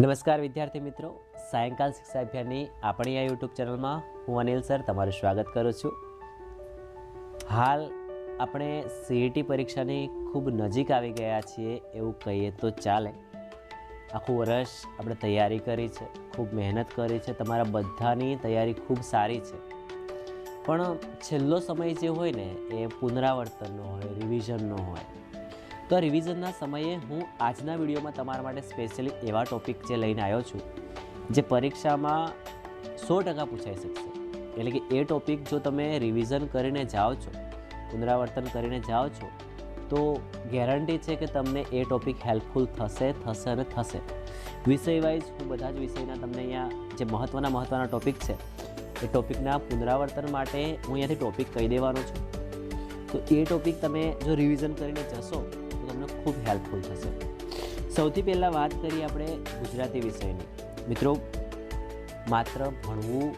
નમસ્કાર વિદ્યાર્થી મિત્રો. સાયંકાલ શિક્ષા અભિયાનની આપણી આ યુટ્યુબ ચેનલમાં હું અનિલ સર તમારું સ્વાગત કરું છું. હાલ આપણે સીઈટી પરીક્ષાની ખૂબ નજીક આવી ગયા છીએ એવું કહીએ તો ચાલે. આખું વર્ષ આપણે તૈયારી કરી છે, ખૂબ મહેનત કરી છે, તમારા બધાની તૈયારી ખૂબ સારી છે. પણ છેલ્લો સમય જે હોય ને એ પુનરાવર્તનનો હોય રિવિઝનનો હોય. તો રિવિઝનના સમયે હું આજના વિડીયોમાં તમારા માટે સ્પેશિયલી એવા ટોપિક જે લઈને આવ્યો છું, જે પરીક્ષામાં સો ટકા પૂછાઈ શકશે. એટલે કે એ ટોપિક જો તમે રિવિઝન કરીને જાઓ છો, પુનરાવર્તન કરીને જાઓ છો, તો ગેરંટી છે કે તમને એ ટોપિક હેલ્પફુલ થશે થશે અને થશે. વિષય વાઇઝ હું બધા જ વિષયના તમને અહીંયા જે મહત્ત્વના મહત્ત્વના ટોપિક છે, એ ટોપિકના પુનરાવર્તન માટે હું અહીંયાથી ટોપિક કહી દેવાનો છું. તો એ ટોપિક તમે જો રિવિઝન કરીને જશો તમને ખૂબ હેલ્પફુલ થશે. સૌથી પહેલાં વાત કરીએ આપણે ગુજરાતી વિષયની. મિત્રો, માત્ર ભણવું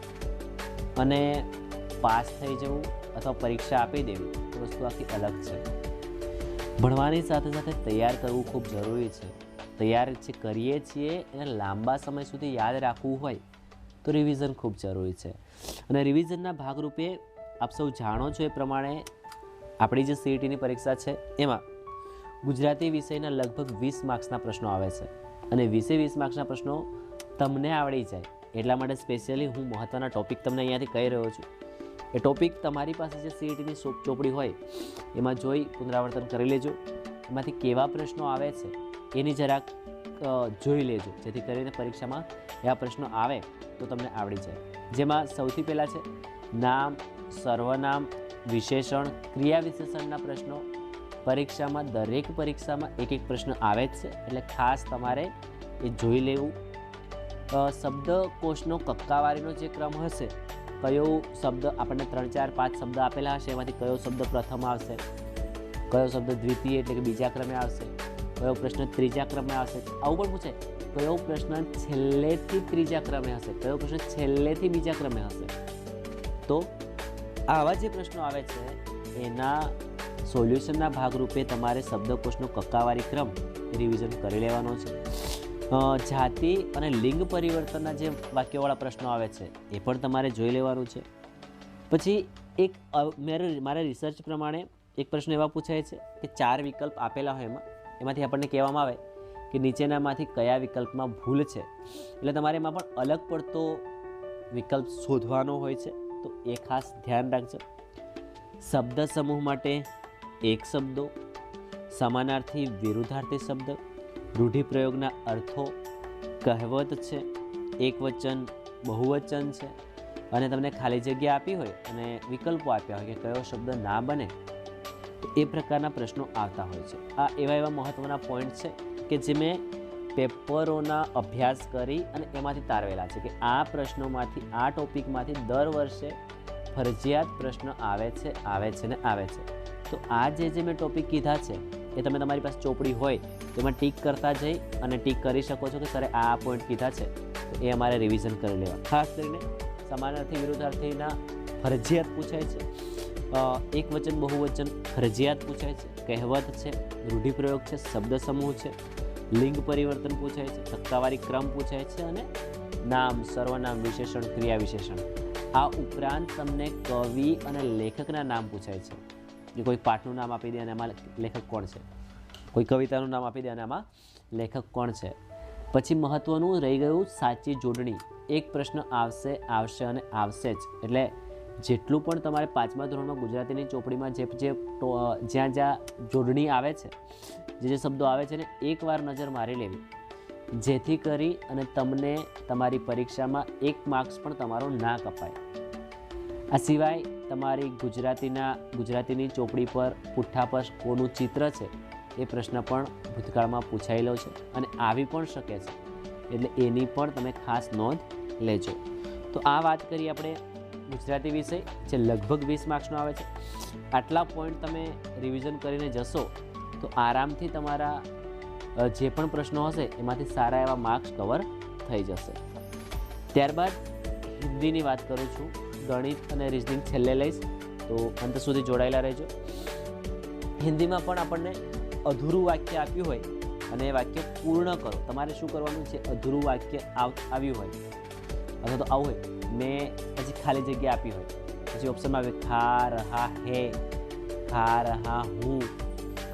અને પાસ થઈ જવું અથવા પરીક્ષા આપી દેવી એ વસ્તુ આખી અલગ છે. ભણવાની સાથે સાથે તૈયાર કરવું ખૂબ જરૂરી છે. તૈયાર જે કરીએ છીએ એને લાંબા સમય સુધી યાદ રાખવું હોય તો રિવિઝન ખૂબ જરૂરી છે. અને રિવિઝનના ભાગરૂપે આપ સૌ જાણો છો એ પ્રમાણે આપણી જે સીઈટીની પરીક્ષા છે એમાં ગુજરાતી વિષયના લગભગ વીસ માર્ક્સના પ્રશ્નો આવે છે. અને વીસે વીસ માર્ક્સના પ્રશ્નો તમને આવડી જાય, એટલા માટે સ્પેશિયલી હું મહત્ત્વના ટોપિક તમને અહીંયાથી કહી રહ્યો છું. એ ટોપિક તમારી પાસે જે સીઈટીની સોપ ચોપડી હોય, એમાં જોઈ પુનરાવર્તન કરી લેજો. એમાંથી કેવા પ્રશ્નો આવે છે, એની જરાક જોઈ લેજો. જેથી કરીને પરીક્ષામાં એવા પ્રશ્નો આવે તો તમને આવડી જાય. જેમાં સૌથી પહેલાં છે, નામ, સર્વનામ, વિશેષણ, ક્રિયા વિશેષણના પ્રશ્નો પરીક્ષામાં, દરેક પરીક્ષામાં એક એક પ્રશ્ન આવે જ છે. એટલે ખાસ તમારે એ જોઈ લેવું. શબ્દકોશનો કક્કાવારીનો જે ક્રમ હશે, કયો શબ્દ આપણને ત્રણ, ચાર, પાંચ શબ્દ આપેલા હશે, એમાંથી કયો શબ્દ પ્રથમ આવશે? કયો શબ્દ દ્વિતીય એટલે કે બીજા ક્રમે આવશે? કયો પ્રશ્ન ત્રીજા ક્રમે આવશે? આવું પણ પૂછે. કયો પ્રશ્ન છેલ્લેથી ત્રીજા ક્રમે હશે? કયો પ્રશ્ન છેલ્લેથી બીજા ક્રમે હશે? તો આવા જે પ્રશ્નો આવે છે, એના સોલ્યુશનના ભાગરૂપે તમારે શબ્દકોશનો કક્કાવારી ક્રમ રિવિઝન કરી લેવાનો છે. જાતિ અને લિંગ પરિવર્તનના જે વાક્યવાળા પ્રશ્નો આવે છે, એ પણ તમારે જોઈ લેવાનું છે. પછી એક મેરે, મારા રિસર્ચ પ્રમાણે એક પ્રશ્ન એવા પૂછાય છે કે ચાર વિકલ્પ આપેલા હોય એમાં, એમાંથી આપણને કહેવામાં આવે કે નીચેનામાંથી કયા વિકલ્પમાં ભૂલ છે. એટલે તમારે એમાં પણ અલગ પડતો વિકલ્પ શોધવાનો હોય છે, તો એ ખાસ ધ્યાન રાખજો. શબ્દ સમૂહ માટે એક શબ્દો, સમાનાર્થી વિરુદ્ધાર્થી શબ્દ, રૂઢિપ્રયોગના અર્થો, કહેવત છે, એકવચન, બહુવચન છે. અને તમને ખાલી જગ્યા આપી હોય અને વિકલ્પો આપ્યા હોય કે કયો શબ્દ ના બને એ પ્રકારના પ્રશ્નો આવતા હોય છે. આ એવા એવા મહત્ત્વના પોઈન્ટ છે કે જે મેં પેપરોના અભ્યાસ કરી અને એમાંથી તારવેલા છે કે આ પ્રશ્નોમાંથી, આ ટોપિકમાંથી દર વર્ષે ફરજિયાત પ્રશ્ન આવે છે આવે છે ને આવે છે. તો આ જે જે મેં ટોપિક કીધા છે, એ તમે તમારી પાસે ચોપડી હોય, તો એમાં ટીક કરતા જઈ અને ટીક કરી શકો છો કે સરે આ પોઈન્ટ કીધા છે, તો એ અમારે રિવિઝન કરી લેવા ખાસ કરીને સમાનાર્થી વિરુદ્ધાર્થીના ફરજિયાત પૂછાય છે. એક વચન, બહુવચન ફરજિયાત પૂછાય છે. કહેવત છે, રૂઢિપ્રયોગ છે, શબ્દ સમૂહ છે, લિંગ પરિવર્તન પૂછાય છે સત્તાવારી ક્રમ પૂછાય છે અને નામ, સર્વનામ, વિશેષણ, ક્રિયા વિશેષણ. આ ઉપરાંત તમને કવિ અને લેખકના નામ પૂછાય છે. કે કોઈ પાઠનું નામ આપી દે અને એમાં લેખક કોણ છે? કોઈ કવિતાનું નામ આપી દે અને આમાં લેખક કોણ છે? પછી મહત્ત્વનું રહી ગયું સાચી જોડણી. એક પ્રશ્ન આવશે આવશે અને આવશે જ. એટલે જેટલું પણ તમારે પાંચમા ધોરણમાં ગુજરાતીની ચોપડીમાં જે જે જ્યાં જ્યાં જોડણી આવે છે, જે જે શબ્દો આવે છે ને એકવાર નજર મારી લેવી. જેથી કરી અને તમને તમારી પરીક્ષામાં એક માર્ક્સ પણ તમારો ના કપાય. આ સિવાય તમારી ગુજરાતીના, ગુજરાતીની ચોપડી પર પુઠ્ઠા પર કોનું ચિત્ર છે એ પ્રશ્ન પણ ભૂતકાળમાં પૂછાયેલો છે અને આવી પણ શકે છે. એટલે એની પણ તમે ખાસ નોંધ લેજો. તો આ વાત કરી આપણે ગુજરાતી વિષય, જે લગભગ વીસ માર્ક્સનો આવે છે. આટલા પોઈન્ટ તમે રિવિઝન કરીને જશો, તો આરામથી તમારા જે પણ પ્રશ્નો હશે એમાંથી સારા એવા માર્ક્સ કવર થઈ જશે. ત્યારબાદ હિન્દીની વાત કરું છું. ગણિત અને રિઝનિંગ છેલ્લે લઈશ. તો અંત સુધી જોડાયેલા રહેજો. હિન્દીમાં પણ આપણને અધૂરું વાક્ય આપ્યું હોય અને એ વાક્ય પૂર્ણ કરો. તમારે શું કરવાનું છે? અધૂરું વાક્ય આવ- આવ્યું હોય અથવા તો આવું હોય. મેં પછી ખાલી જગ્યા આપી હોય. પછી ઓપ્શનમાં આવે, ખા રહા હે, ખા રહા હું,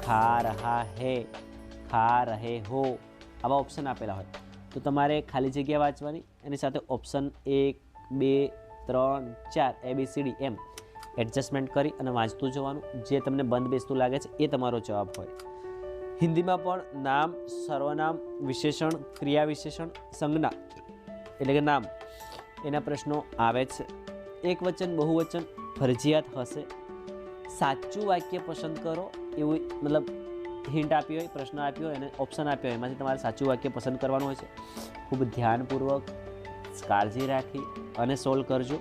ખા રહા હે, ખા રહે હો. આવા ઓપ્શન આપેલા હોય. તો તમારે ખાલી જગ્યા વાંચવાની, એની સાથે ઓપ્શન એક, બે ત્રણ, ચાર એબીસીડી એમ. એડજસ્ટમેન્ટ કરી અને વાંચતું જવાનું. જે તમને બંધ બેસતું લાગે છે, એ તમારો જવાબ હોય. હિન્દીમાં પણ નામ, સર્વનામ, વિશેષણ, ક્રિયા વિશેષણ, સંજ્ઞા, એટલે કે નામ, એના પ્રશ્નો આવે છે. એક વચન બહુવચન, ફરજિયાત હશે. સાચું વાક્ય પસંદ કરો, એવું મતલબ હિન્ટ આપી હોય, પ્રશ્ન આપ્યો હોય અને ઓપ્શન આપ્યો હોય, એમાંથી તમારે સાચું વાક્ય પસંદ કરવાનું હોય છે. ખૂબ ધ્યાનપૂર્વક કાળજી રાખી અને સોલ્વ કરજો,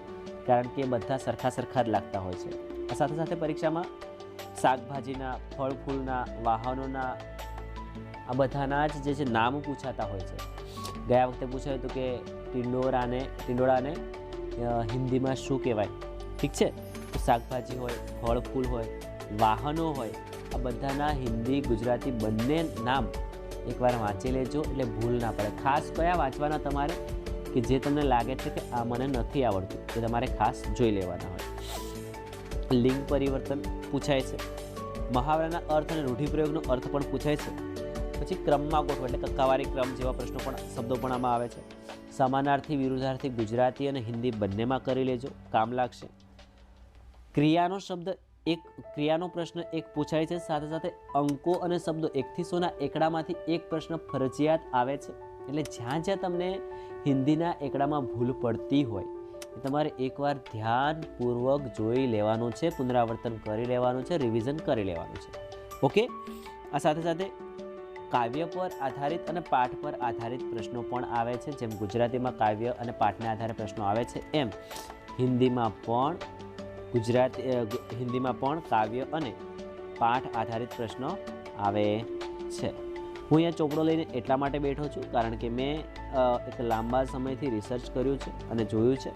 કારણ કે બધા સરખા સરખા જ લાગતા હોય છે. સાથે સાથે પરીક્ષામાં શાકભાજીના ફળ ફૂલના વાહનોના, આ બધાના જ જે છે નામ પૂછાતા હોય છે. ગયા વખતે પૂછાયું હતું કે ટિંડોરાને, ટિંડોળાને હિન્દીમાં શું કહેવાય? ઠીક છે? શાકભાજી હોય ફળ ફૂલ હોય, વાહનો હોય, આ બધાના હિન્દી, ગુજરાતી બંને નામ એકવાર વાંચી લેજો, એટલે ભૂલ ના પડે. ખાસ કયા વાંચવાના તમારે? કે જે તમને લાગે છે કે આ મને નથી આવડતું, એ તમારે ખાસ જોઈ લેવાના હોય. લિંગ પરિવર્તન પૂછાય છે. મહાવરાના અર્થ અને રૂઢિપ્રયોગનો અર્થ પણ પૂછાય છે. પછી ક્રમમાં ગોઠવો એટલે કક્કાવારી ક્રમ જેવા પ્રશ્નો પણ, શબ્દો પણ આમાં આવે છે. સમાનાર્થી, વિરુદ્ધાર્થી, ગુજરાતી અને હિન્દી બંનેમાં કરી લેજો. કામ લાગશે. ક્રિયાનો શબ્દ એક, ક્રિયાનો પ્રશ્ન એક પૂછાય છે. સાથે સાથે અંકો અને શબ્દો એકથી સોના એકડામાંથી એક પ્રશ્ન ફરજિયાત આવે છે. એટલે જ્યાં જ્યાં તમને હિન્દીના એકડામાં ભૂલ પડતી હોય. તમારે એકવાર ધ્યાનપૂર્વક જોઈ લેવાનું છે, પુનરાવર્તન કરી લેવાનું છે રિવિઝન કરી લેવાનું છે. ઓકે આ સાથે સાથે કાવ્ય પર આધારિત અને પાઠ પર આધારિત પ્રશ્નો પણ આવે છે. જેમ ગુજરાતીમાં કાવ્ય અને પાઠને આધારે પ્રશ્નો આવે છે એમ. હિન્દીમાં પણ ગુજરાતી હિન્દીમાં પણ કાવ્ય અને પાઠ આધારિત પ્રશ્નો આવે છે. હું અહીંયા ચોપડો લઈને એટલા માટે બેઠો છું, કારણ કે મેં એક લાંબા સમયથી રિસર્ચ કર્યું છે અને જોયું છે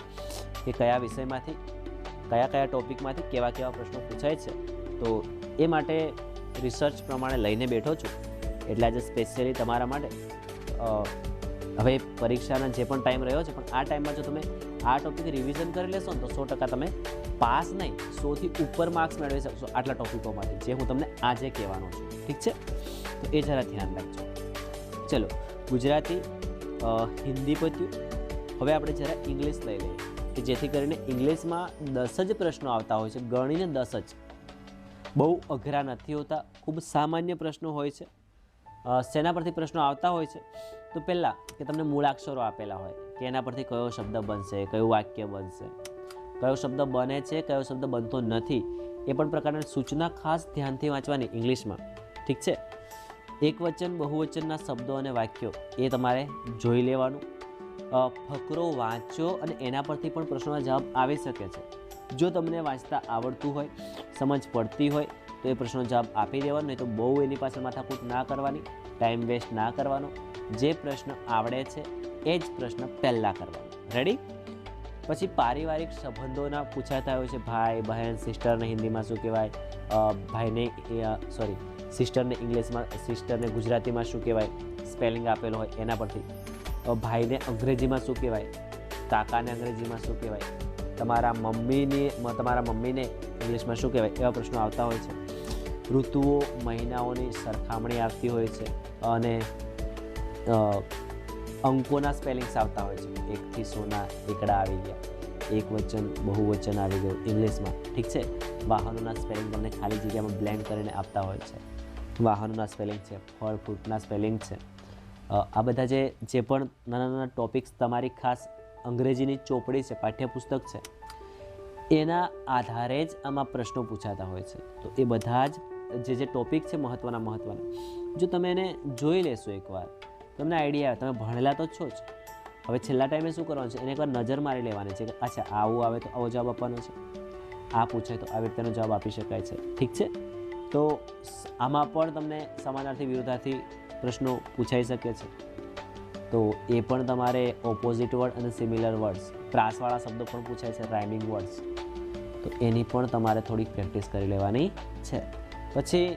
કે કયા વિષયમાંથી, કયા કયા ટોપિકમાંથી કેવા કેવા પ્રશ્નો પૂછાય છે. તો એ માટે રિસર્ચ પ્રમાણે લઈને બેઠો છું. એટલે આજે સ્પેશિયલી તમારા માટે હવે પરીક્ષાના જે પણ ટાઈમ રહ્યો છે, પણ આ ટાઈમમાં જો તમે આ ટોપિક રિવિઝન કરી લેશો ને તો સો ટકા તમે પાસ નહીં, સોથી ઉપર માર્ક્સ મેળવી શકશો આટલા ટોપિકોમાંથી, જે હું તમને આજે કહેવાનો છું. ઠીક છે? તો એ જરા ધ્યાન રાખજો. ચલો, ગુજરાતી હિન્દી પત્યું. હવે આપણે જરા ઇંગ્લિશ લઈ લઈએ. કે જેથી કરીને ઇંગ્લિશમાં દસ જ પ્રશ્નો આવતા હોય છે, ગણીને દસ જ. બહુ અઘરા નથી હોતા, ખૂબ સામાન્ય પ્રશ્નો હોય છે. શેના પરથી પ્રશ્નો આવતા હોય છે? તો પહેલાં કે તમને મૂળાક્ષરો આપેલા હોય, કે એના પરથી કયો શબ્દ બનશે, કયું વાક્ય બનશે. કયો શબ્દ બને છે, કયો શબ્દ બનતો નથી, એ પણ પ્રકારની સૂચના ખાસ ધ્યાનથી વાંચવાની ઇંગ્લિશમાં. ઠીક છે? એક વચન બહુવચનના શબ્દો અને વાક્યો એ તમારે જોઈ લેવાનું. ફકરો વાંચો અને એના પરથી પણ પ્રશ્નોના જવાબ આવી શકે છે. જો તમને વાંચતા આવડતું હોય, સમજ પડતી હોય, તો એ પ્રશ્નનો જવાબ આપી દેવાનો, નહીં તો બહુ એની પાછળ માથાકૂટ ના કરવાની, ટાઈમ વેસ્ટ ના કરવાનો. જે પ્રશ્ન આવડે છે, એ જ પ્રશ્ન પહેલાં કરવાનો. રેડી પછી પારિવારિક સંબંધોના પૂછાતા હોય છે, ભાઈ, બહેન સિસ્ટરને હિન્દીમાં શું કહેવાય? ભાઈને સોરી સિસ્ટરને ઇંગ્લિશમાં સિસ્ટરને ગુજરાતીમાં શું કહેવાય? સ્પેલિંગ આપેલો હોય એના પરથી. ભાઈને અંગ્રેજીમાં શું કહેવાય? કાકાને અંગ્રેજીમાં શું કહેવાય? તમારા મમ્મીને તમારા મમ્મીને ઇંગ્લિશમાં શું કહેવાય? એવા પ્રશ્નો આવતા હોય છે. ઋતુઓ, મહિનાઓની સરખામણી આવતી હોય છે અને અંકોના સ્પેલિંગ્સ આવતા હોય છે. એકથી સોના એકડા આવી ગયા. એક વચન, બહુવચન આવી ગયું ઇંગ્લિશમાં ઠીક છે? વાહનોના સ્પેલિંગ તમને ખાલી જગ્યામાં બ્લેન્ડ કરીને આપતા હોય છે. વાહનોના સ્પેલિંગ છે, ફળ, ફ્રૂટના સ્પેલિંગ છે. આ બધા જે જે પણ નાના નાના ટોપિક્સ તમારી ખાસ અંગ્રેજીની ચોપડી છે, પાઠ્યપુસ્તક છે, એના આધારે જ આમાં પ્રશ્નો પૂછાતા હોય છે. તો એ બધા જ, જે જે ટોપિક છે મહત્ત્વના મહત્ત્વના જો તમે એને જોઈ લેશો એકવાર, તમને આઈડિયા આવે, તમે ભણેલા તો છો જ. હવે છેલ્લા ટાઈમે શું કરવાનું છે? એને એકવાર નજર મારી લેવાની છે કે, અચ્છા, આવું આવે તો આવો જવાબ આપવાનો છે. આ પૂછે તો આવી રીતેનો જવાબ આપી શકાય છે. ઠીક છે? તો આમાં પણ તમને સમાનાર્થી વિરોધાર્થી પ્રશ્નો પૂછાઈ શકે છે. તો એ પણ તમારે ઓપોઝિટ વર્ડ અને સિમિલર વર્ડ્સ પ્રાસવાળા શબ્દો પણ પૂછાય છે રાઇમિંગ વર્ડ્સ તો એની પણ તમારે થોડીક પ્રેક્ટિસ કરી લેવાની છે. પછી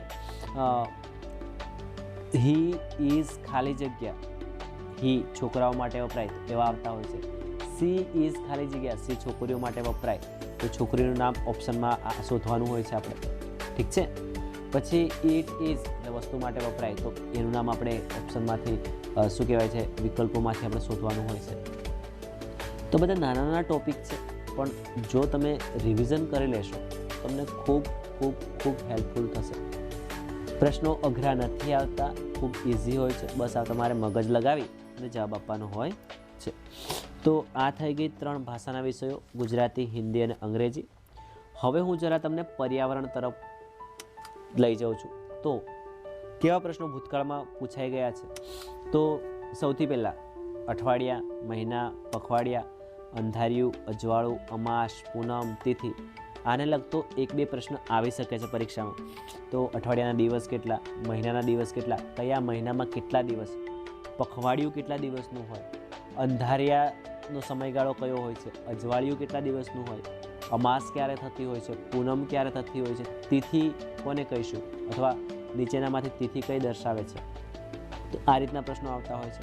હી ઇઝ ખાલી જગ્યા. હી છોકરાઓ માટે વપરાય એવા આવતા હોય છે. સી ઇઝ ખાલી જગ્યા સી છોકરીઓ માટે વપરાય. તો છોકરીનું નામ ઓપ્શનમાં શોધવાનું હોય છે આપણે. ઠીક છે? પછી ઇટ ઇઝ વસ્તુ માટે વપરાય. તો એનું નામ આપણે ઓપ્શનમાંથી શું કહેવાય છે? વિકલ્પોમાંથી આપણે શોધવાનું હોય છે. તો બધા નાના નાના ટોપિક છે, પણ જો તમે રિવિઝન કરી લેશો, તમને ખૂબ ખૂબ ખૂબ હેલ્પફુલ થશે. પ્રશ્નો અઘરા નથી આવતા, ખૂબ ઇઝી હોય છે. બસ આ તમારે મગજ લગાવી અને જવાબ આપવાનો હોય છે. તો આ થઈ ગઈ ત્રણ ભાષાના વિષયો, ગુજરાતી, હિન્દી અને અંગ્રેજી. હવે હું જરા તમને પર્યાવરણ તરફ લઈ જાઉં છું. તો કેવા પ્રશ્નો ભૂતકાળમાં પૂછાઈ ગયા છે? તો સૌથી પહેલાં, અઠવાડિયા, મહિના, પખવાડિયા, અંધારિયું, અજવાળું, અમાસ, પૂનમ, તિથિ, આને લગતો એક બે પ્રશ્ન આવી શકે છે પરીક્ષામાં. તો અઠવાડિયાના દિવસ કેટલા, મહિનાના દિવસ કેટલા, કયા મહિનામાં કેટલા દિવસ, પખવાડિયું કેટલા દિવસનું હોય, અંધારિયાનો સમયગાળો કયો હોય છે, અજવાળિયું કેટલા દિવસનું હોય અમાસ ક્યારે થતી હોય છે, પૂનમ ક્યારે થતી હોય છે, તિથિ કોને કહીશું? અથવા નીચેનામાંથી તિથિ કઈ દર્શાવે છે? તો આ રીતના પ્રશ્નો આવતા હોય છે.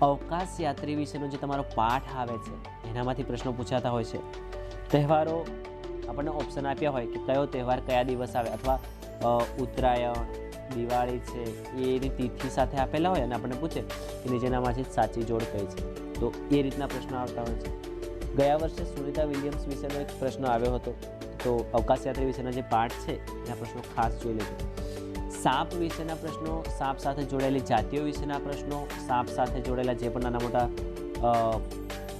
અવકાશ યાત્રી વિશેનો જે તમારો પાઠ આવે છે, એનામાંથી પ્રશ્નો પૂછાતા હોય છે. તહેવારો આપણને ઓપ્શન આપ્યા હોય કે કયો તહેવાર કયા દિવસ આવે અથવા ઉત્તરાયણ, દિવાળી છે, એની તિથિ સાથે આપેલા હોય અને આપણને પૂછે કે નીચેનામાંથી સાચી જોડ કઈ છે. તો એ રીતના પ્રશ્નો આવતા હોય છે. ગયા વર્ષે સુનિતા વિલિયમ્સ વિશેનો એક પ્રશ્ન આવ્યો હતો. તો અવકાશયાત્રી વિશેના જે પાઠ છે, એના પ્રશ્નો ખાસ જોઈ લેજો. સાપ વિશેના પ્રશ્નો, સાપ સાથે જોડાયેલી જાતિઓ વિશેના પ્રશ્નો, સાપ સાથે જોડાયેલા જે પણ નાના મોટા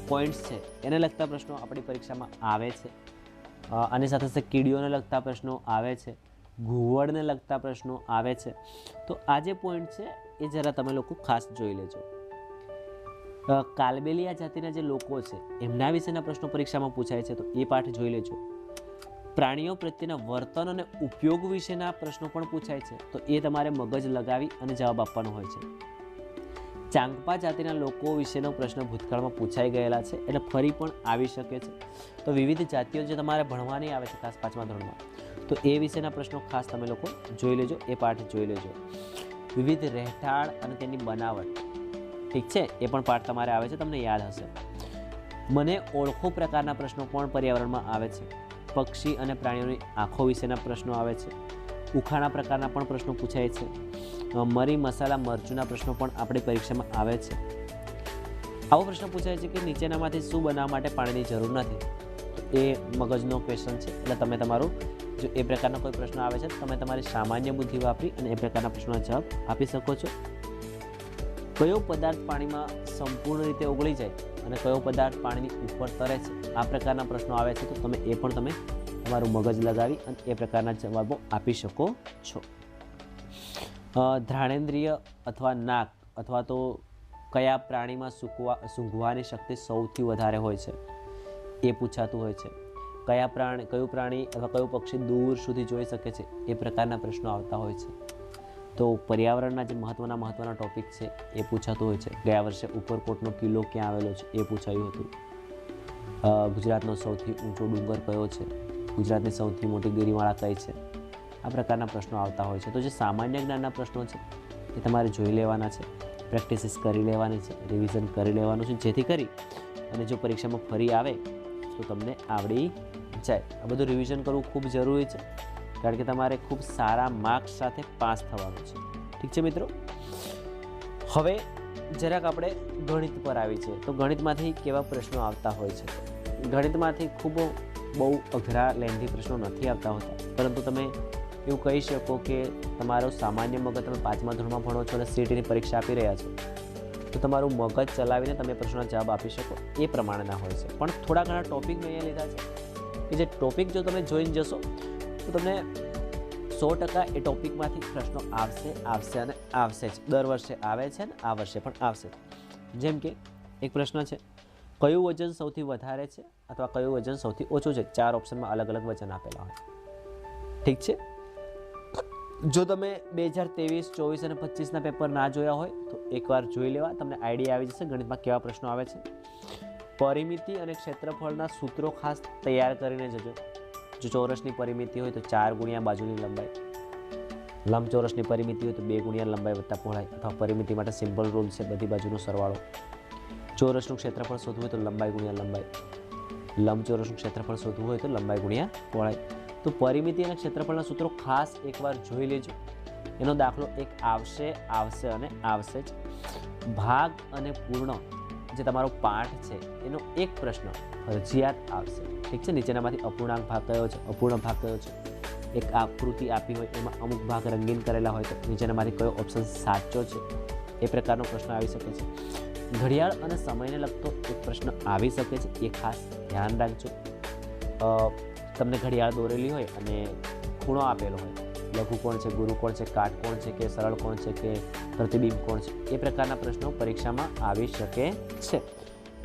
પોઈન્ટ્સ છે, એને લગતા પ્રશ્નો આપણી પરીક્ષામાં આવે છે. આની સાથે સાથે કીડીઓને લગતા પ્રશ્નો આવે છે. ઘુવડને લગતા પ્રશ્નો આવે છે. તો આ જે પોઈન્ટ છે, એ જરા તમે લોકો ખાસ જોઈ લેજો. કાલબેલિયા જાતિના જે લોકો છે, એમના વિશેના પ્રશ્નો પરીક્ષામાં પૂછાય છે, તો એ પાઠ જોઈ લેજો. પ્રાણીઓ પ્રત્યેના વર્તન અને ઉપયોગ વિશેના પ્રશ્નો પણ પૂછાય છે, તો એ તમારે મગજ લગાવી અને જવાબ આપવાનો હોય છે. ચાંગપા જાતિના લોકો વિશેનો પ્રશ્ન ભૂતકાળમાં પૂછાઈ ગયેલા છે, એટલે ફરી પણ આવી શકે છે. તો વિવિધ જાતિઓ જે તમારે ભણવાની આવે છે, ખાસ પાંચમા ધોરણમાં, તો એ વિશેના પ્રશ્નો ખાસ તમે લોકો જોઈ લેજો, એ પાઠ જોઈ લેજો. વિવિધ રહેઠાણ અને તેની બનાવટ. ઠીક છે? એ પણ પાઠ તમારે આવે છે, તમને યાદ હશે. મને ઓળખો પ્રકારના પ્રશ્નો પણ પર્યાવરણમાં આવે છે? પક્ષી અને પ્રાણીઓની આંખો વિશેના પ્રશ્નો આવે છે. ઉખાણા પ્રકારના પણ પ્રશ્નો પૂછાય છે. મરી, મસાલા, મરચુના પ્રશ્નો પણ આપણી પરીક્ષામાં આવે છે. આવો પ્રશ્ન પૂછાય છે કે નીચેનામાંથી શું બનાવવા માટે પાણીની જરૂર નથી? એ મગજનો ક્વેશ્ચન છે. એટલે તમે તમારું, જો એ પ્રકારનો કોઈ પ્રશ્ન આવે છે તમે તમારી સામાન્ય બુદ્ધિ વાપરી અને એ પ્રકારના પ્રશ્નોના જવાબ આપી શકો છો. કયો પદાર્થ પાણીમાં સંપૂર્ણ રીતે ઓગળી જાય અને કયો પદાર્થ પાણીની ઉપર તરે છે? આ પ્રકારના પ્રશ્નો આવે છે, તો તમે એ પણ તમે તમારું મગજ લગાવી અને એ પ્રકારના જવાબો આપી શકો છો. ધ્રાણેન્દ્રિય અથવા નાક અથવા તો કયા પ્રાણીમાં સૂકવા, સૂંઘવાની શક્તિ સૌથી વધારે હોય છે? એ પૂછાતું હોય છે. કયા પ્રાણી, કયું પ્રાણી અથવા કયું પક્ષી દૂર સુધી જોઈ શકે છે? એ પ્રકારના પ્રશ્નો આવતા હોય છે. તો પર્યાવરણના જે મહત્ત્વના મહત્ત્વના ટોપિક છે, એ પૂછાતું હોય છે. ગયા વર્ષે ઉપરકોટનો કિલ્લો ક્યાં આવેલો છે, એ પૂછાયું હતું. ગુજરાતનો સૌથી ઊંચો ડુંગર કયો છે? ગુજરાતની સૌથી મોટી ગિરિમાળા કઈ છે? આ પ્રકારના પ્રશ્નો આવતા હોય છે. તો જે સામાન્ય જ્ઞાનના પ્રશ્નો છે, એ તમારે જોઈ લેવાના છે, પ્રેક્ટિસિસ કરી લેવાની છે રિવિઝન કરી લેવાનું છે, જેથી કરી અને જો પરીક્ષામાં ફરી આવે, તો તમને આવડી જાય. આ બધું રિવિઝન કરવું ખૂબ જરૂરી છે. કારણ કે તમારે ખૂબ સારા માર્ક્સ સાથે પાસ થવાનું છે. ઠીક છે મિત્રો? હવે જરાક આપણે ગણિત પર આવી છે. તો ગણિતમાંથી કેવા પ્રશ્નો આવતા હોય છે? ગણિતમાંથી ખૂબ બહુ અઘરા લેન્ધી પ્રશ્નો નથી આવતા હોતા. પરંતુ તમે એવું કહી શકો કે તમારો સામાન્ય મગજ તમે પાંચમા ધોરણમાં ભણો છો અને સીટીની પરીક્ષા આપી રહ્યા છો. તો તમારું મગજ ચલાવીને તમે પ્રશ્નનો જવાબ આપી શકો. એ પ્રમાણેના હોય છે. પણ થોડા ઘણા ટોપિક મેં અહીંયા લીધા છે. કે જે ટોપિક જો તમે જોઈને જશો તો તમને સો ટકા એ ટોપિકમાંથી પ્રશ્નો આવશે આવશે અને આવશે જ. દર વર્ષે આવે છે ને આ વર્ષે પણ આવશે. જેમ કે એક પ્રશ્ન છે, કયું વજન સૌથી વધારે છે અથવા કયું વજન સૌથી ઓછું છે? ચાર ઓપ્શનમાં અલગ અલગ વજન આપેલા હોય. ઠીક છે? જો તમે બે હજાર ત્રેવીસ, ચોવીસ અને પચીસના પેપર ના જોયા હોય, તો એકવાર જોઈ લેવા. તમને આઈડિયા આવી જશે ગણિતમાં કેવા પ્રશ્નો આવે છે. પરિમિતિ અને ક્ષેત્રફળના સૂત્રો ખાસ તૈયાર કરીને જજો. જો ચોરસની પરિમિતિ હોય તો ચાર ગુણ્યા બાજુની લંબાઈ. લંબચોરસની પરિમિતિ હોય તો બે ગુણ્યા લંબાઈ વત્તા પહોળાઈ. અથવા પરિમિતિ માટે સિમ્પલ રૂલ છે બધી બાજુનો સરવાળો. ચોરસનું ક્ષેત્રફળ શોધવું હોય તો લંબાઈ ગુણ્યા લંબાઈ. લંબચોરસનું ક્ષેત્રફળ શોધવું હોય તો લંબાઈ ગુણ્યા પહોળાઈ. તો પરિમિતિ અને ક્ષેત્રફળના સૂત્રો ખાસ એકવાર જોઈ લેજો. એનો દાખલો એક આવશે આવશે અને આવશે જ. ભાગ અને પૂર્ણ જે તમારો પાઠ છે, એનો એક પ્રશ્ન ફરજિયાત આવશે. ઠીક છે, નીચેનામાંથી અપૂર્ણાંક ભાગ કયો છે? અપૂર્ણ ભાગ કયો છે? એક આકૃતિ આપી હોય, એમાં અમુક ભાગ રંગીન કરેલા હોય તો નીચેનામાંથી કયો ઓપ્શન સાચો છે? એ પ્રકારનો પ્રશ્ન આવી શકે છે. ઘડિયાળ અને સમયને લગતો એક પ્રશ્ન આવી શકે છે, એ ખાસ ધ્યાન રાખજો. તમને ઘડિયાળ દોરેલી હોય અને ખૂણો આપેલો હોય, લઘુ કોણ છે, ગુરુ કોણ છે, કાટ કોણ છે કે સરળ કોણ છે કે પ્રતિબિંબ કોણ છે, એ પ્રકારના પ્રશ્નો પરીક્ષામાં આવી શકે છે.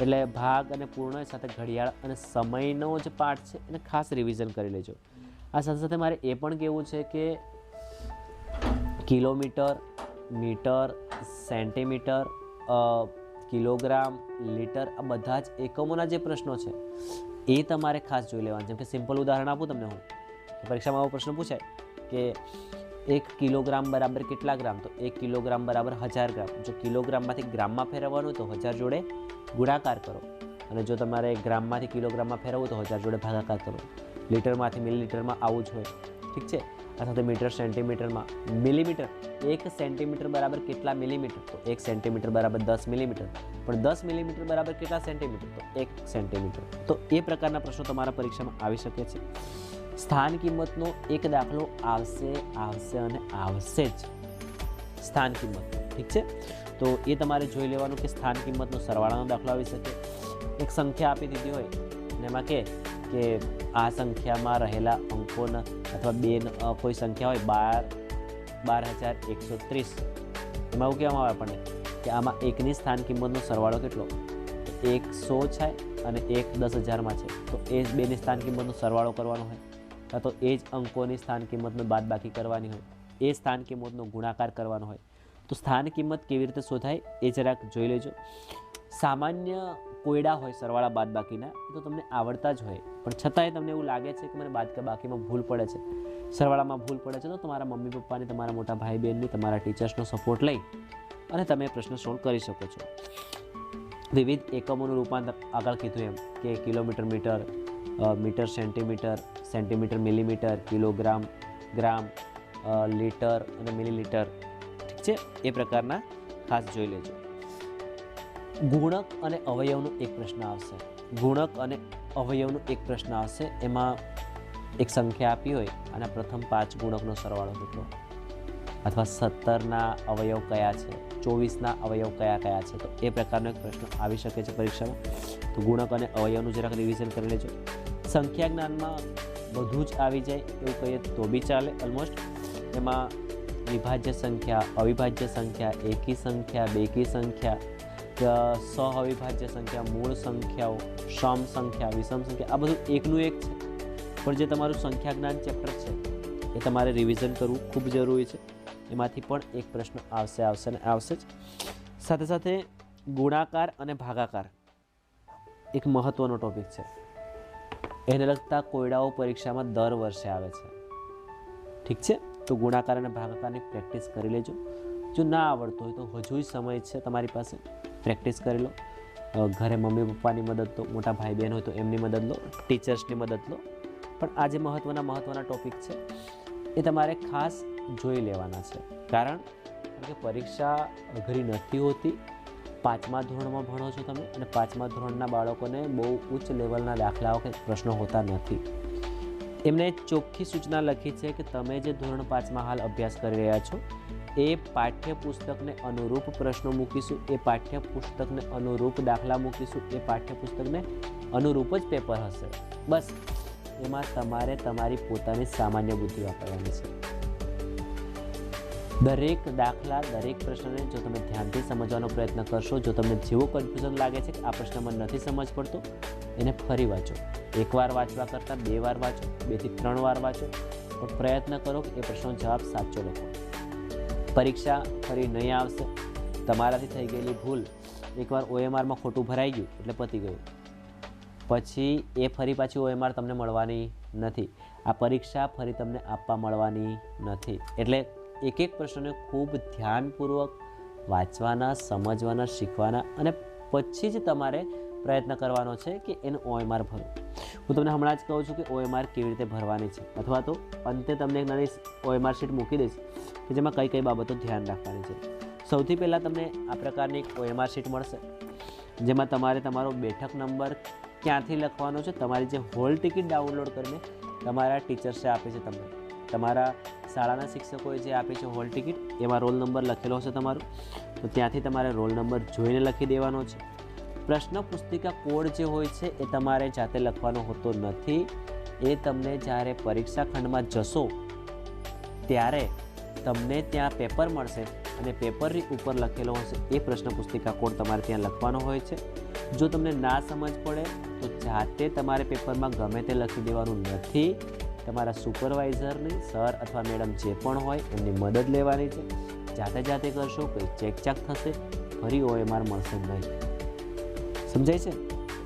એટલે ભાગ અને પૂર્ણ સાથે ઘડિયાળ અને સમયનો જે પાઠ છે એને ખાસ રિવિઝન કરી લેજો. આ સાથે સાથે મારે એ પણ કહેવું છે કે kilometre, metre, centimetre kilogram, litre આ બધા જ એકમોના જે પ્રશ્નો છે એ તમારે ખાસ જોઈ લેવાના. જેમ કે સિમ્પલ ઉદાહરણ આપું તમને હું. પરીક્ષામાં આવો પ્રશ્ન પૂછાય કે એક કિલોગ્રામ બરાબર કેટલા ગ્રામ? તો એક કિલોગ્રામ બરાબર હજાર ગ્રામ. જો કિલોગ્રામમાંથી ગ્રામમાં ફેરવવાનું તો હજાર જોડે ગુણાકાર કરો. અને જો તમારે ગ્રામમાંથી કિલોગ્રામમાં ફેરવવું તો હજાર જોડે ભાગાકાર કરો. લીટરમાંથી મિલીલીટરમાં આવું જ હોય. ઠીક છે? આ સાથે મીટર સેન્ટીમીટરમાં મિલીમીટર. એક સેન્ટીમીટર બરાબર કેટલા મિલીમીટર? તો એક સેન્ટીમીટર બરાબર દસ મિલીમીટર. પણ દસ મિલીમીટર બરાબર કેટલા સેન્ટીમીટર? તો એક સેન્ટીમીટર. તો એ પ્રકારના પ્રશ્નો તમારા પરીક્ષામાં આવી શકે છે. સ્થાન કિંમતનો એક દાખલો આવશે આવશે અને આવશે જ. સ્થાન કિંમત. ઠીક છે? તો એ તમારે જોઈ લેવાનું કે સ્થાન કિંમતનો સરવાળાનો દાખલો આવી શકે. એક સંખ્યા આપી દીધી હોય, અને એમાં કે કે આ સંખ્યામાં રહેલા અંકોના અથવા બે કોઈ સંખ્યા હોય બાર બાર હજાર એકસો ત્રીસ. એમાં એવું કહેવામાં આવે આપણને કે આમાં એકની સ્થાન કિંમતનો સરવાળો કેટલો? એક સો છે અને એક દસ હજારમાં છે. તો એ જ બેની સ્થાન કિંમતનો સરવાળો કરવાનો હોય. કાં તો એ જ અંકોની સ્થાન કિંમતનો બાદ બાકી કરવાની હોય. એ સ્થાન કિંમતનો ગુણાકાર કરવાનો હોય. તો સ્થાન કિંમત કેવી રીતે શોધાય એ જરાક જોઈ લેજો. સામાન્ય કોયડા હોય સરવાળા બાદ બાકીના તો તમને આવડતા જ હોય. પણ છતાંય તમને એવું લાગે છે કે મને બાદ કે બાકીમાં ભૂલ પડે છે. સરવાળામાં ભૂલ પડે છે તો તમારા મમ્મી પપ્પાની, તમારા મોટા ભાઈ બહેનની, તમારા ટીચર્સનો સપોર્ટ લઈ અને તમે પ્રશ્ન સોલ્વ કરી શકો છો. વિવિધ એકમોનું રૂપાંતર આગળ કીધું એમ કે kilometre metre metre centimetre centimetre millimetre, kilogram, gram litre અને મિલીલીટર ઠીક છે, એ પ્રકારના ખાસ જોઈ લેજો. ગુણક અને અવયવનો એક પ્રશ્ન આવશે. ગુણક અને અવયવનો એક પ્રશ્ન આવશે. એમાં એક સંખ્યા આપી હોય અને પ્રથમ પાંચ ગુણકનો સરવાળો કેટલો અથવા સત્તરના અવયવ કયા છે? ચોવીસના અવયવ કયા કયા છે? તો એ પ્રકારનો એક પ્રશ્ન આવી શકે છે પરીક્ષામાં. તો ગુણક અને અવયવનું જરાક રિવિઝન કરી લેજો. સંખ્યા જ્ઞાનમાં બધું જ આવી જાય એવું કહીએ તો બી ચાલે ઓલમોસ્ટ એમાં વિભાજ્ય સંખ્યા, અવિભાજ્ય સંખ્યા, એકી સંખ્યા, બેકી સંખ્યા સ અવિભાજ્ય સંખ્યા, મૂળ સંખ્યાઓ, સમ સંખ્યા, વિષમ સંખ્યા, આ બધું એકનું એક છે. પણ જે તમારું સંખ્યા જ્ઞાન ચેપ્ટર છે, એ તમારે રિવિઝન કરવું ખૂબ જરૂરી છે. એમાંથી પણ એક પ્રશ્ન આવશે આવશે અને આવશે જ. સાથે સાથે ગુણાકાર અને ભાગાકાર એક મહત્ત્વનો ટોપિક છે. એને લગતા કોયડાઓ પરીક્ષામાં દર વર્ષે આવે છે. ઠીક છે? તો ગુણાકાર અને ભાગાકારની પ્રેક્ટિસ કરી લેજો. જો ના આવડતું હોય તો હજુય સમય છે તમારી પાસે. પ્રેક્ટિસ કરી લો. ઘરે મમ્મી પપ્પાની મદદ લો, મોટા ભાઈ બહેન હોય તો એમની મદદ લો, ટીચર્સની મદદ લો. પણ આ જે મહત્ત્વના મહત્ત્વના ટોપિક છે, એ તમારે ખાસ જોઈ લેવાના છે. કારણ કે પરીક્ષા અઘરી નથી હોતી. પાંચમા ધોરણમાં ભણો છો તમે અને પાંચમા ધોરણના બાળકોને બહુ ઉચ્ચ લેવલના દાખલાઓ કે પ્રશ્નો હોતા નથી. એમણે ચોખ્ખી સૂચના લખી છે કે તમે જે ધોરણ પાંચમાં હાલ અભ્યાસ કરી રહ્યા છો, એ પાઠ્યપુસ્તકને અનુરૂપ પ્રશ્નો મૂકીશું, એ પાઠ્યપુસ્તકને અનુરૂપ દાખલા મૂકીશું, એ પાઠ્યપુસ્તકને અનુરૂપ જ પેપર હશે. બસ, એમાં તમારે તમારી પોતાની સામાન્ય બુદ્ધિ વાપરવાની છે. દરેક દાખલા, દરેક પ્રશ્નને જો તમે ધ્યાનથી સમજવાનો પ્રયત્ન કરશો, જો તમને જેવું કન્ફ્યુઝન લાગે છે કે આ પ્રશ્નમાં નથી સમજ પડતો, એને ફરી વાંચો. એકવાર વાંચવા કરતાં બે વાર વાંચો, બેથી ત્રણ વાર વાંચો, પણ પ્રયત્ન કરો કે એ પ્રશ્નનો જવાબ સાચો લખો. પરીક્ષા ફરી નહીં આવશે. તમારાથી થઈ ગયેલી ભૂલ એકવાર ઓએમઆરમાં ખોટું ભરાઈ ગયું એટલે પતી ગયું. પછી એ ફરી પાછી ઓએમઆર તમને મળવાની નથી. આ પરીક્ષા ફરી તમને આપવા મળવાની નથી. એટલે એક એક પ્રશ્નને ખૂબ ધ્યાનપૂર્વક વાંચવાના, સમજવાના, શીખવાના અને પછી જ તમારે પ્રયત્ન કરવાનો છે કે એનું ઓએમઆર ભરો. હું તમને હમણાં જ કહું છું કે ઓએમઆર કેવી રીતે ભરવાની છે. અથવા તો અંતે તમને એક નાની ઓએમઆર શીટ મૂકી દઈશ કે જેમાં કઈ કઈ બાબતો ધ્યાન રાખવાની છે. સૌથી પહેલાં તમને આ પ્રકારની એક ઓએમઆર શીટ મળશે, જેમાં તમારે તમારો બેઠક નંબર ક્યાંથી લખવાનો છે, તમારી જે હોલ ટિકિટ ડાઉનલોડ કરીને તમારા ટીચર્સે આપે છે તમને. તમારા શાળાના શિક્ષકોએ જે આપી છે હોલ ટિકિટ, એમાં રોલ નંબર લખેલો હશે તમારો. તો ત્યાંથી તમારે રોલ નંબર જોઈને લખી દેવાનો છે. પ્રશ્ન પુસ્તિકા કોડ જે હોય છે એ તમારે જાતે લખવાનો હોતો નથી. એ તમને જ્યારે પરીક્ષા ખંડમાં જશો, ત્યારે તમને ત્યાં પેપર મળશે અને પેપરની ઉપર લખેલો હશે. એ પ્રશ્ન પુસ્તિકા કોડ તમારે ત્યાં લખવાનો હોય છે. જો તમને ના સમજ પડે, તો જાતે તમારે પેપરમાં ગમે તે લખી દેવાનું નથી. તમારા સુપરવાઇઝરની, સર અથવા મેડમ જે પણ હોય, એમની મદદ લેવાની છે. જાતે જાતે કરશો, કંઈ ચેકચાક થશે, ફરી ઓએમઆર મળશે નહીં. સમજાય છે?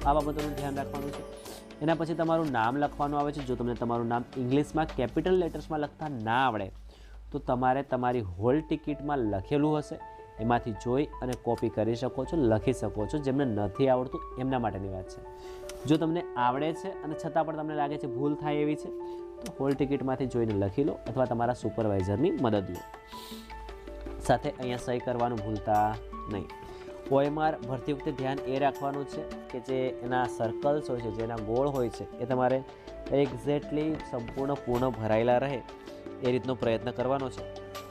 આ બાબતોનું ધ્યાન રાખવાનું છે. એના પછી તમારું નામ લખવાનું આવે છે. જો તમને તમારું નામ ઇંગ્લિશમાં કેપિટલ લેટર્સમાં લખતા ના આવડે, તો તમારે તમારી હોલ ટિકિટમાં લખેલું હશે. એમાંથી જોઈ અને કોપી કરી શકો છો, લખી શકો છો. જેમને નથી આવડતું એમના માટેની વાત છે. જો તમને આવડે છે અને છતાં પણ તમને લાગે છે ભૂલ થાય એવી છે, તો હોલ ટિકિટમાંથી જોઈને લખી લો અથવા તમારા સુપરવાઇઝરની મદદ લો. સાથે અહીંયા સહી કરવાનું ભૂલતા નહીં. ઓએમઆર ભરતી વખતે ધ્યાન એ રાખવાનું છે કે જે એના સર્કલ્સ હોય છે, જેના ગોળ હોય છે, એ તમારે એક્ઝેક્ટલી સંપૂર્ણ પૂર્ણ ભરાયેલા રહે એ રીતનો પ્રયત્ન કરવાનો છે.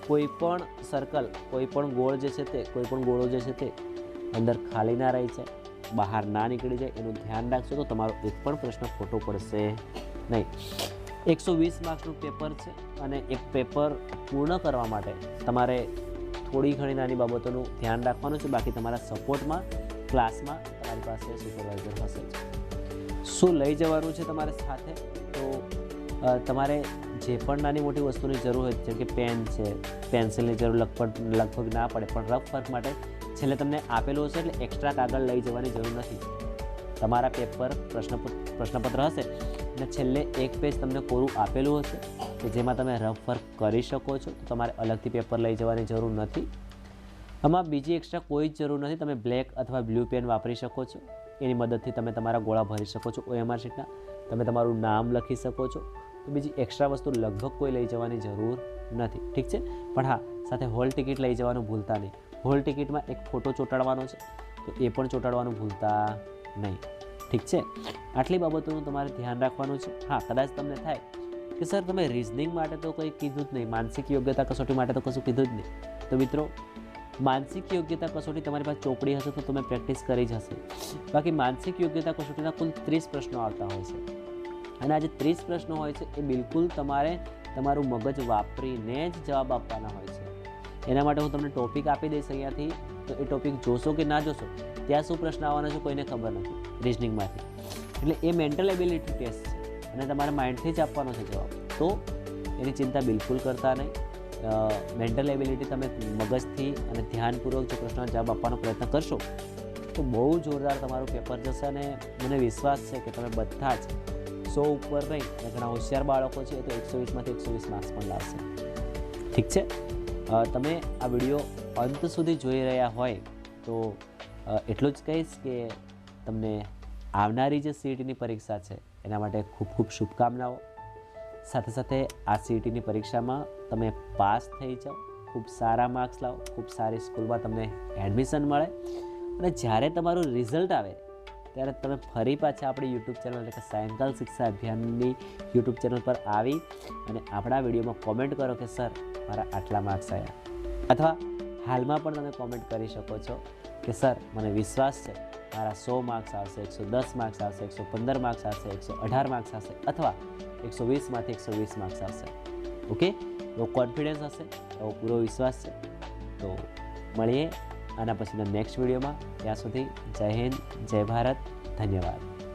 કોઈ પણ સર્કલ કોઈ પણ ગોળ જે છે તે, કોઈ પણ ગોળો જે છે તે અંદર ખાલી ના રહી છે, બહાર ના નીકળી જાય, એનું ધ્યાન રાખશો તો તમારો એક પણ પ્રશ્ન ખોટો પડશે નહીં. એકસો વીસ માર્ક્સનું પેપર છે અને એક પેપર પૂર્ણ કરવા માટે તમારે થોડી ઘણી નાની બાબતોનું ધ્યાન રાખવાનું છે. બાકી તમારા સપોર્ટમાં, ક્લાસમાં તમારી પાસે સુપરવાઇઝર હશે જ. શું લઈ જવાનું છે તમારે સાથે? તો તમારે જે પણ નાની મોટી વસ્તુની જરૂર હોય, જેમ કે પેન છે, પેન્સિલની જરૂર લગભગ લગભગ ના પડે, પણ રફ વર્ક માટે છેલ્લે તમને આપેલું હશે એટલે એક્સ્ટ્રા કાગળ લઈ જવાની જરૂર નથી. તમારા પેપર પ્રશ્ન પ્રશ્નપત્ર હશે અને છેલ્લે એક પેજ તમને કોરું આપેલું હશે કે જેમાં તમે રફ વર્ક કરી શકો છો. તો તમારે અલગથી પેપર લઈ જવાની જરૂર નથી. આમાં બીજી એક્સ્ટ્રા કોઈ જ જરૂર નથી. તમે બ્લેક અથવા બ્લુ પેન વાપરી શકો છો. એની મદદથી તમે તમારા ગોળા ભરી શકો છો ઓએમઆર શીટના તમે તમારું નામ લખી શકો છો. તો બીજી એક્સ્ટ્રા વસ્તુ લગભગ કોઈ લઈ જવાની જરૂર નથી. ઠીક છે? પણ હા, સાથે હોલ ટિકિટ લઈ જવાનું ભૂલતા નહીં. હોલ ટિકિટમાં એક ફોટો ચોંટાડવાનો છે. તો એ પણ ચોંટાડવાનું ભૂલતા નહીં. ઠીક છે? આટલી બાબતોનું તમારે ધ્યાન રાખવાનું છે. હા, કદાચ તમને થાય કે સર, તમે રિઝનિંગ માટે તો કંઈ કીધું જ નહીં. માનસિક યોગ્યતા કસોટી માટે તો કશું કીધું જ નહીં. તો મિત્રો, માનસિક યોગ્યતા કસોટી તમારી પાસે ચોપડી હશે તો તમે પ્રેક્ટિસ કરી જ હશે. બાકી માનસિક યોગ્યતા કસોટીના કુલ ત્રીસ પ્રશ્નો આવતા હોય છે. અને આ જે ત્રીસ પ્રશ્નો હોય છે, એ બિલકુલ તમારે તમારું મગજ વાપરીને જ જવાબ આપવાના હોય છે. એના માટે હું તમને ટોપિક આપી દઈશ અહીંયાથી. તો એ ટોપિક જોશો કે ના જોશો? ત્યાં શું પ્રશ્ન આવવાનો છે કોઈને ખબર નથી રિઝનિંગમાંથી એટલે એ મેન્ટલ એબિલિટી ટેસ્ટ છે અને તમારે માઇન્ડથી જ આપવાનો છે જવાબ. તો એની ચિંતા બિલકુલ કરતા નહીં. મેન્ટલ એબિલિટી તમે મગજથી અને ધ્યાનપૂર્વક જો પ્રશ્નનો જવાબ આપવાનો પ્રયત્ન કરશો, તો બહુ જોરદાર તમારું પેપર જશે અને મને વિશ્વાસ છે કે તમે બધા જ સો ઉપર નહીં, અને ઘણા હોશિયાર બાળકો છે, તો એકસો વીસમાંથી એકસો વીસ માર્ક્સ પણ લાવશે. ઠીક છે? તમે આ વીડિયો અંત સુધી જોઈ રહ્યા હોય, તો એટલું જ કહીશ કે તમને આવનારી જે સીઈટીની પરીક્ષા છે, એના માટે ખૂબ ખૂબ શુભકામનાઓ. સાથે સાથે આ સીઈટીની પરીક્ષામાં તમે પાસ થઈ જાઓ, ખૂબ સારા માર્ક્સ લાવો, ખૂબ સારી સ્કૂલમાં તમને એડમિશન મળે. અને જ્યારે તમારું રિઝલ્ટ આવે, ત્યારે તમે ફરી પાછા આપણી યુટ્યુબ ચેનલ એટલે કે સાયંકાલ શિક્ષા અભિયાનની યુટ્યુબ ચેનલ પર આવી અને આપણા વિડીયોમાં કોમેન્ટ કરો કે, સર, મારા આટલા માર્ક્સ આવ્યા અથવા હાલમાં પણ તમે કોમેન્ટ કરી શકો છો. કે સર, મને વિશ્વાસ છે, મારા સો માર્ક્સ આવશે, એકસો દસ માર્ક્સ આવશે, એકસો પંદર માર્ક્સ આવશે, એકસો અઢાર માર્ક્સ આવશે, અથવા એકસો વીસમાંથી એકસો વીસ માર્ક્સ આવશે. ઓકે એવો કોન્ફિડન્સ હશે એવો પૂરો વિશ્વાસ છે. તો મળીએ આના પછીના નેક્સ્ટ વિડીયોમાં ત્યાં સુધી જય હિન્દ, જય ભારત, ધન્યવાદ.